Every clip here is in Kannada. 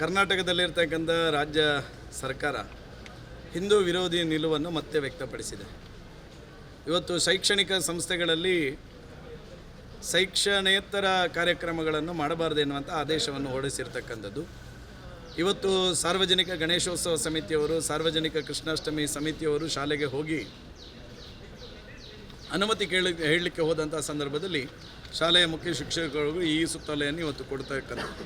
ಕರ್ನಾಟಕದಲ್ಲಿರ್ತಕ್ಕಂಥ ರಾಜ್ಯ ಸರ್ಕಾರ ಹಿಂದೂ ವಿರೋಧಿ ನಿಲುವನ್ನು ಮತ್ತೆ ವ್ಯಕ್ತಪಡಿಸಿದೆ. ಇವತ್ತು ಶೈಕ್ಷಣಿಕ ಸಂಸ್ಥೆಗಳಲ್ಲಿ ಶೈಕ್ಷಣೇತರ ಕಾರ್ಯಕ್ರಮಗಳನ್ನು ಮಾಡಬಾರದು ಎನ್ನುವಂಥ ಆದೇಶವನ್ನು ಹೊರಡಿಸಿರ್ತಕ್ಕಂಥದ್ದು. ಇವತ್ತು ಸಾರ್ವಜನಿಕ ಗಣೇಶೋತ್ಸವ ಸಮಿತಿಯವರು, ಸಾರ್ವಜನಿಕ ಕೃಷ್ಣಾಷ್ಟಮಿ ಸಮಿತಿಯವರು ಶಾಲೆಗೆ ಹೋಗಿ ಅನುಮತಿ ಕೇಳಿ, ಹೇಳಲಿಕ್ಕೆ ಹೋದಂಥ ಸಂದರ್ಭದಲ್ಲಿ ಶಾಲೆಯ ಮುಖ್ಯ ಶಿಕ್ಷಕರಿಗೂ ಈ ಸುತ್ತಲೆಯನ್ನು ಇವತ್ತು ಕೊಡ್ತಕ್ಕಂಥದ್ದು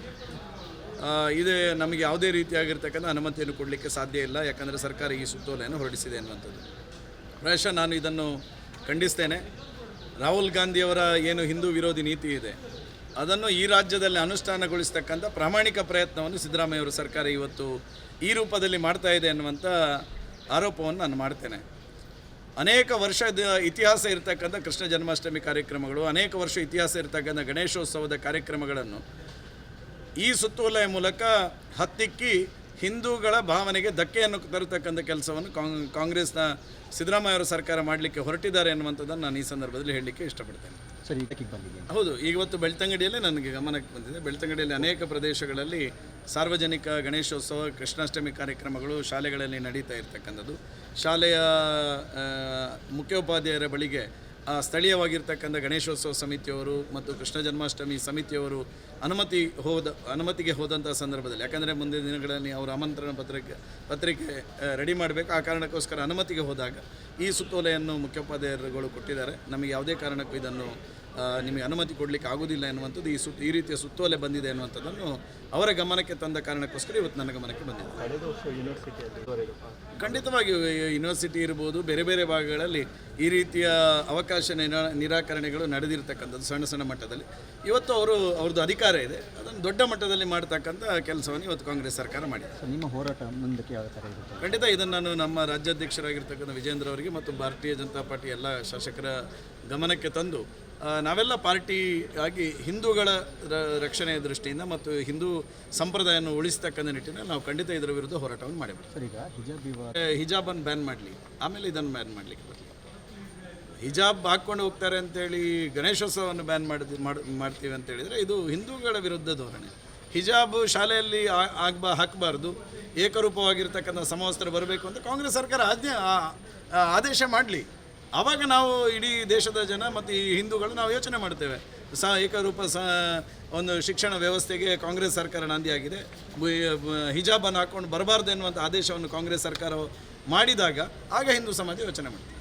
ಇದು ನಮಗೆ ಯಾವುದೇ ರೀತಿಯಾಗಿರ್ತಕ್ಕಂಥ ಅನುಮತಿಯನ್ನು ಕೊಡಲಿಕ್ಕೆ ಸಾಧ್ಯ ಇಲ್ಲ, ಯಾಕಂದರೆ ಸರ್ಕಾರ ಈ ಸುತ್ತೋಲೆಯನ್ನು ಹೊರಡಿಸಿದೆ ಅನ್ನುವಂಥದ್ದು ಪ್ರಾಯಶಃ ನಾನು ಇದನ್ನು ಖಂಡಿಸ್ತೇನೆ. ರಾಹುಲ್ ಗಾಂಧಿಯವರ ಏನು ಹಿಂದೂ ವಿರೋಧಿ ನೀತಿ ಇದೆ, ಅದನ್ನು ಈ ರಾಜ್ಯದಲ್ಲಿ ಅನುಷ್ಠಾನಗೊಳಿಸ್ತಕ್ಕಂಥ ಪ್ರಾಮಾಣಿಕ ಪ್ರಯತ್ನವನ್ನು ಸಿದ್ದರಾಮಯ್ಯವರ ಸರ್ಕಾರ ಇವತ್ತು ಈ ರೂಪದಲ್ಲಿ ಮಾಡ್ತಾ ಇದೆ ಅನ್ನುವಂಥ ಆರೋಪವನ್ನು ನಾನು ಮಾಡ್ತೇನೆ. ಅನೇಕ ವರ್ಷದ ಇತಿಹಾಸ ಇರತಕ್ಕಂಥ ಕೃಷ್ಣ ಜನ್ಮಾಷ್ಟಮಿ ಕಾರ್ಯಕ್ರಮಗಳು, ಅನೇಕ ವರ್ಷ ಇತಿಹಾಸ ಇರತಕ್ಕಂಥ ಗಣೇಶೋತ್ಸವದ ಕಾರ್ಯಕ್ರಮಗಳನ್ನು ಈ ಸುತ್ತೋಲೆಯ ಮೂಲಕ ಹತ್ತಿಕ್ಕಿ ಹಿಂದೂಗಳ ಭಾವನೆಗೆ ಧಕ್ಕೆಯನ್ನು ತರತಕ್ಕಂಥ ಕೆಲಸವನ್ನು ಕಾಂಗ್ರೆಸ್ನ ಕಾಂಗ್ರೆಸ್ನ ಸಿದ್ದರಾಮಯ್ಯವರ ಸರ್ಕಾರ ಮಾಡಲಿಕ್ಕೆ ಹೊರಟಿದ್ದಾರೆ ಅನ್ನುವಂಥದ್ದನ್ನು ನಾನು ಈ ಸಂದರ್ಭದಲ್ಲಿ ಹೇಳಲಿಕ್ಕೆ ಇಷ್ಟಪಡ್ತೇನೆ. ಸರಿ ಹೌದು ಇವತ್ತು ಬೆಳ್ತಂಗಡಿಯಲ್ಲೇ ನನಗೆ ಗಮನಕ್ಕೆ ಬಂದಿದೆ. ಬೆಳ್ತಂಗಡಿಯಲ್ಲಿ ಅನೇಕ ಪ್ರದೇಶಗಳಲ್ಲಿ ಸಾರ್ವಜನಿಕ ಗಣೇಶೋತ್ಸವ ಕೃಷ್ಣಾಷ್ಟಮಿ ಕಾರ್ಯಕ್ರಮಗಳು ಶಾಲೆಗಳಲ್ಲಿ ನಡೀತಾ ಇರ್ತಕ್ಕಂಥದ್ದು. ಶಾಲೆಯ ಮುಖ್ಯೋಪಾಧ್ಯಾಯರ ಬಳಿಗೆ ಸ್ಥಳೀಯವಾಗಿರ್ತಕ್ಕಂಥ ಗಣೇಶೋತ್ಸವ ಸಮಿತಿಯವರು ಮತ್ತು ಕೃಷ್ಣ ಜನ್ಮಾಷ್ಟಮಿ ಸಮಿತಿಯವರು ಅನುಮತಿ ಹೋದ, ಅನುಮತಿಗೆ ಹೋದಂಥ ಸಂದರ್ಭದಲ್ಲಿ, ಯಾಕಂದರೆ ಮುಂದಿನ ದಿನಗಳಲ್ಲಿ ಅವರ ಆಮಂತ್ರಣ ಪತ್ರಿಕೆ ಪತ್ರಿಕೆ ರೆಡಿ ಮಾಡಬೇಕು. ಆ ಕಾರಣಕ್ಕೋಸ್ಕರ ಅನುಮತಿಗೆ ಹೋದಾಗ ಈ ಸುತ್ತೋಲೆಯನ್ನು ಮುಖ್ಯೋಪಾಧ್ಯಾಯರುಗಳು ಕೊಟ್ಟಿದ್ದಾರೆ. ನಮಗೆ ಯಾವುದೇ ಕಾರಣಕ್ಕೂ ಇದನ್ನು ನಿಮಗೆ ಅನುಮತಿ ಕೊಡಲಿಕ್ಕೆ ಆಗೋದಿಲ್ಲ ಎನ್ನುವಂಥದ್ದು ಈ ಸುತ್ತ ಈ ರೀತಿಯ ಸುತ್ತೋಲೆ ಬಂದಿದೆ ಅನ್ನುವಂಥದ್ದನ್ನು ಅವರ ಗಮನಕ್ಕೆ ತಂದ ಕಾರಣಕ್ಕೋಸ್ಕರ ಇವತ್ತು ನನ್ನ ಗಮನಕ್ಕೆ ಬಂದಿದೆ. ಖಂಡಿತವಾಗಿ ಖಂಡಿತವಾಗಿಯೂ ಯೂನಿವರ್ಸಿಟಿ ಇರ್ಬೋದು ಬೇರೆ ಬೇರೆ ಭಾಗಗಳಲ್ಲಿ ಈ ರೀತಿಯ ಅವಕಾಶ ನಿರಾ ನಿರಾಕರಣೆಗಳು ನಡೆದಿರ್ತಕ್ಕಂಥದ್ದು ಸಣ್ಣ ಸಣ್ಣ ಮಟ್ಟದಲ್ಲಿ. ಇವತ್ತು ಅವರು ಅವ್ರದ್ದು ಅಧಿಕಾರ ಇದೆ. ಅದನ್ನು ದೊಡ್ಡ ಮಟ್ಟದಲ್ಲಿ ಮಾಡ್ತಕ್ಕಂಥ ಕೆಲಸವನ್ನು ಇವತ್ತು ಕಾಂಗ್ರೆಸ್ ಸರ್ಕಾರ ಮಾಡಿದೆ. ನಿಮ್ಮ ಹೋರಾಟ ಮುಂದಕ್ಕೆ ಯಾವ ಥರ ಇರುತ್ತೆ? ಖಂಡಿತ ಇದನ್ನು ನಾನು ನಮ್ಮ ರಾಜ್ಯಾಧ್ಯಕ್ಷರಾಗಿರ್ತಕ್ಕಂಥ ವಿಜೇಂದ್ರ ಅವರಿಗೆ ಮತ್ತು ಭಾರತೀಯ ಜನತಾ ಪಾರ್ಟಿ ಎಲ್ಲ ಶಾಸಕರ ಗಮನಕ್ಕೆ ತಂದು ನಾವೆಲ್ಲ ಪಾರ್ಟಿ ಆಗಿ ಹಿಂದೂಗಳ ರಕ್ಷಣೆಯ ದೃಷ್ಟಿಯಿಂದ ಮತ್ತು ಹಿಂದೂ ಸಂಪ್ರದಾಯವನ್ನು ಉಳಿಸ್ತಕ್ಕಂಥ ನಿಟ್ಟಿನಲ್ಲಿ ನಾವು ಖಂಡಿತ ಇದರ ವಿರುದ್ಧ ಹೋರಾಟವನ್ನು ಮಾಡಿಬಿಡ್ತೀವಿ. ಹಿಜಾಬನ್ನು ಬ್ಯಾನ್ ಮಾಡಲಿ. ಆಮೇಲೆ ಇದನ್ನು ಬ್ಯಾನ್ ಮಾಡಲಿಕ್ಕೆ ಬರಲಿ. ಹಿಜಾಬ್ ಹಾಕ್ಕೊಂಡು ಹೋಗ್ತಾರೆ ಅಂತೇಳಿ ಗಣೇಶೋತ್ಸವವನ್ನು ಬ್ಯಾನ್ ಮಾಡಿದ್ ಮಾಡ್ ಮಾಡ್ತೀವಿ ಅಂತ ಹೇಳಿದರೆ ಇದು ಹಿಂದೂಗಳ ವಿರುದ್ಧ ಧೋರಣೆ. ಹಿಜಾಬ್ ಶಾಲೆಯಲ್ಲಿ ಆಗ್ಬಾ ಹಾಕಬಾರ್ದು. ಏಕರೂಪವಾಗಿರ್ತಕ್ಕಂಥ ಸಮವಸ್ತ್ರ ಬರಬೇಕು ಅಂತ ಕಾಂಗ್ರೆಸ್ ಸರ್ಕಾರ ಆಜ್ಞೆ ಆದೇಶ ಮಾಡಲಿ. ಆವಾಗ ನಾವು ಇಡೀ ದೇಶದ ಜನ ಮತ್ತು ಈ ಹಿಂದೂಗಳು ನಾವು ಯೋಚನೆ ಮಾಡ್ತೇವೆ. ಸ ಏಕರೂಪ ಸ ಒಂದು ಶಿಕ್ಷಣ ವ್ಯವಸ್ಥೆಗೆ ಕಾಂಗ್ರೆಸ್ ಸರ್ಕಾರ ನಾಂದಿಯಾಗಿದೆ ಹಿಜಾಬನ್ನು ಹಾಕ್ಕೊಂಡು ಬರಬಾರ್ದು ಎನ್ನುವಂಥ ಆದೇಶವನ್ನು ಕಾಂಗ್ರೆಸ್ ಸರ್ಕಾರ ಮಾಡಿದಾಗ ಆಗ ಹಿಂದೂ ಸಮಾಜ ಯೋಚನೆ ಮಾಡ್ತದೆ.